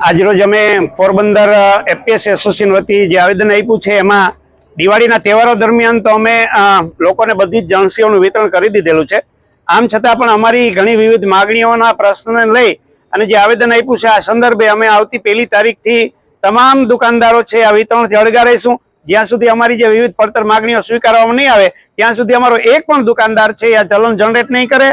આજરોજ અમે Porbandar APS association વતી જે આવેદન આપ્યું છે, એમાં દિવાળીના તહેવારો દરમિયાન તો અમે લોકોને બધી જ જણસીઓનું વિતરણ કરી દીધેલું છે. આમ છતાં પણ અમારી ઘણી વિવિધ માગણીઓના પ્રશ્નને લઈ અને જે આવેદન આપ્યું છે, આ સંદર્ભે અમે આવતી પહેલી તારીખથી તમામ દુકાનદારો છે, આ વિતરણથી અળગા રહીશું. જ્યાં સુધી અમારી જે વિવિધ પડતર માગણીઓ સ્વીકારવામાં નહીં આવે, ત્યાં સુધી અમારો એક પણ દુકાનદાર છે આ ચલણ જનરેટ નહીં કરે.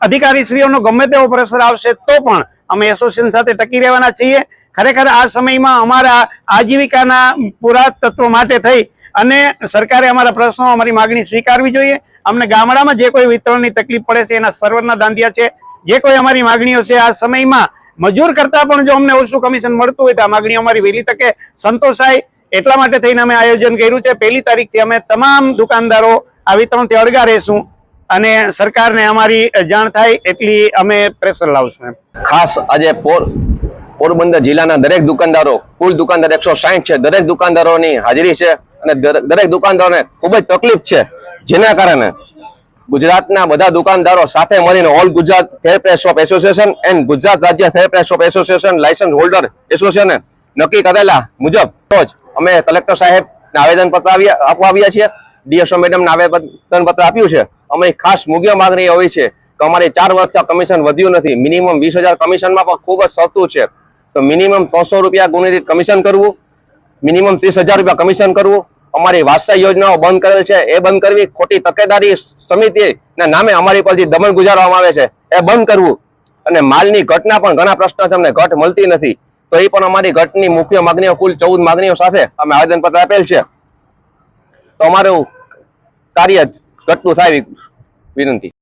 અધિકારીશ્રીઓનો ગમે તેવો પ્રેશર આવશે તો પણ અમે એસોસિએશન સાથે ટકી રહેવાના છીએ. ખરેખર આ સમયમાં અમારા આજીવિકાના પૂરા તત્વો માટે થઈ અને સરકારે અમારા પ્રશ્નો, અમારી માગણી સ્વીકારવી જોઈએ. અમને ગામડામાં જે કોઈ વિતરણની તકલીફ પડે છે, એના સર્વરના દાંધિયા છે. જે કોઈ અમારી માગણીઓ છે, આ સમયમાં મજૂર કરતા પણ જો અમને ઓછું કમિશન મળતું હોય તો આ માગણીઓ અમારી વહેલી તકે સંતોષાય. એટલા માટે થઈને અમે આયોજન કર્યું છે. પહેલી તારીખથી અમે તમામ દુકાનદારો આ વિતરણથી અળગા રહીશું. અને સરકારને અમારી જાણ થાય એટલી અમે પ્રેશર લાવશું ખાસ આજે પોર, પોરબંદર જિલ્લાના દરેક દુકાનદારો, કુલ દુકાનદાર એકસો છે. દરેક દુકાનદારોની હાજરી છે અને દરેક દુકાનદારોને ખૂબ જ તકલીફ છે. જેના કારણે ગુજરાતના બધા દુકાનદારો સાથે મળીને all Gujarat fair price shop association and Gujarat રાજ્ય fair price shop association licence holder એસોસિએશને નક્કી કરેલા મુજબ રોજ અમે કલેક્ટર સાહેબને આવેદનપત્ર આપવા આવ્યા છીએ. ડીએસઓ મેડમને આવેદનપત્ર આપ્યું છે. અમે ખાસ મુખ્ય માગણી હોય છે કે અમારે ચાર વર્ષથી કમિશન વધ્યું નથી. મિનિમમ વીસ કમિશનમાં પણ ખૂબ જ સસ્તું છે. તો મિનિમમ ત્રણસો રૂપિયા ગુણિત કમિશન કરવું. મિનિમમ ત્રીસ રૂપિયા કમિશન કરવું. અમારી વારસા યોજનાઓ બંધ કરેલ છે. એ બંધ કરવી. ખોટી તકેદારી સમિતિના નામે અમારી પર જે દમન ગુજારવામાં આવે છે. એ બંધ કરવું. અને માલની ઘટના પણ ઘણા પ્રશ્નો છે. અમને ઘટ મળતી નથી. તો એ પણ અમારી ઘટની મુખ્ય માગણીઓ, કુલ ચૌદ માગણીઓ સાથે અમે આવેદનપત્ર આપેલ છે. તો અમારું કાર્ય ઘટતું એવી વિનંતી.